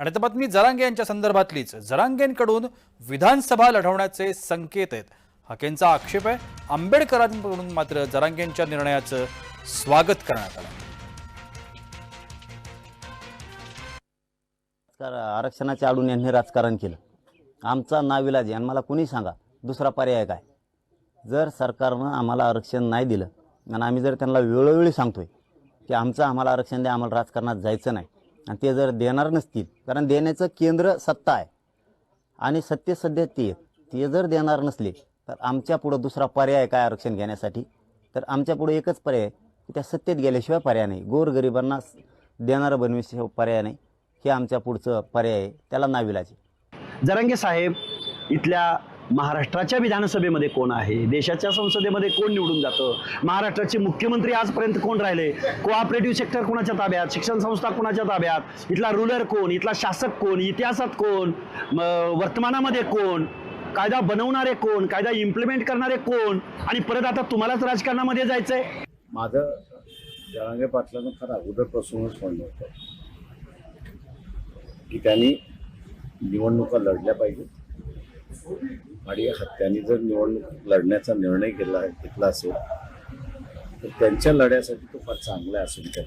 आणि आता बातमी जरांगे यांच्या संदर्भातलीच. जरांगेंकडून विधानसभा लढवण्याचे संकेत आहेत. हकेंचा आक्षेप आहे. आंबेडकरांकडून मात्र जरांगेंच्या निर्णयाचं स्वागत करण्यात आलं. तर आरक्षणाच्या आडून यांनी राजकारण केलं. आमचा नाविलाज आहे आणि मला कुणी सांगा? दुसरा पर्याय काय? जर सरकारनं आम्हाला आरक्षण नाही दिलं आणि आम्ही जर त्यांना वेळोवेळी सांगतोय की आमचं आम्हाला आरक्षण द्या आम्हाला राजकारणात जायचं नाही आणि ते जर देणार नसतील कारण देण्याचं केंद्र सत्ता आहे आणि सत्य सध्या ते ते जर देणार नसले तर आमच्या पुढं दुसरा पर्याय आहे काय आरक्षण घेण्यासाठी? तर आमच्या पुढे एकच पर्याय की त्या सत्तेत गेल्याशिवाय पर्याय नाही. गोरगरिबांना देणारं बनविशिवाय पर्याय नाही. हे आमच्या पुढचं पर्याय आहे. त्याला नाविलाचे जरंगे साहेब इथल्या महाराष्ट्राच्या विधानसभेमध्ये कोण आहे? देशाच्या संसदेमध्ये कोण निवडून जातं? महाराष्ट्राचे मुख्यमंत्री आजपर्यंत कोण राहिले? कोऑपरेटिव्ह सेक्टर कोणाच्या ताब्यात? शिक्षण संस्था कोणाच्या ताब्यात? इथला रुलर कोण? इथला शासक कोण? इतिहासात कोण? वर्तमानामध्ये कोण? कायदा बनवणारे कोण? कायदा इम्प्लिमेंट करणारे कोण? आणि परत आता तुम्हालाच राजकारणामध्ये जायचंय? माझं जळांगे पाटलानं फार अगोदरपासूनच म्हणलं होतं की त्यांनी निवडणुका लढल्या पाहिजेत. आणि त्यांनी जर निवडणूक लढण्याचा निर्णय केला घेतला असेल तर त्यांच्या लढ्यासाठी तो फार चांगला असेल त्या